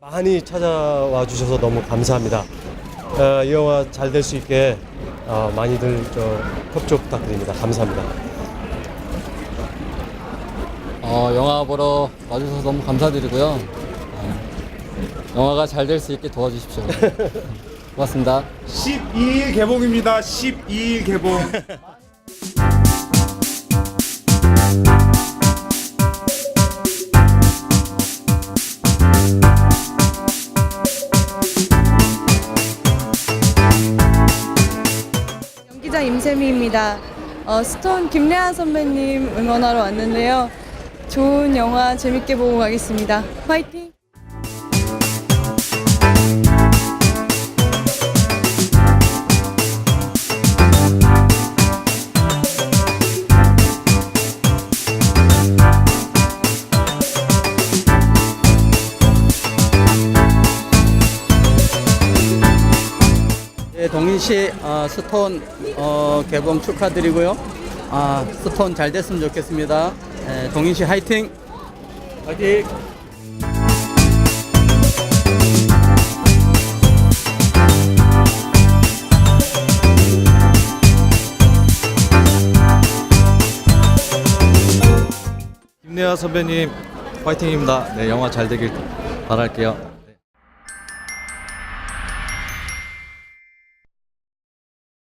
많이 찾아와 주셔서 너무 감사합니다. 어, 이 영화 잘 될 수 있게 어, 많이들 저 협조 부탁드립니다. 감사합니다. 어, 영화 보러 와주셔서 너무 감사드리고요. 어, 영화가 잘 될 수 있게 도와주십시오. 고맙습니다. 12일 개봉입니다. 12일 개봉. 임세미입니다. 어, 스톤 김래아 선배님 응원하러 왔는데요. 좋은 영화 재밌게 보고 가겠습니다. 화이팅! 예, 동인시 어, 스톤 어, 개봉 축하드리고요. 아, 스톤 잘 됐으면 좋겠습니다. 예, 동인시 화이팅! 화이팅! 김내아 선배님 파이팅입니다. 네, 영화 잘 되길 바랄게요.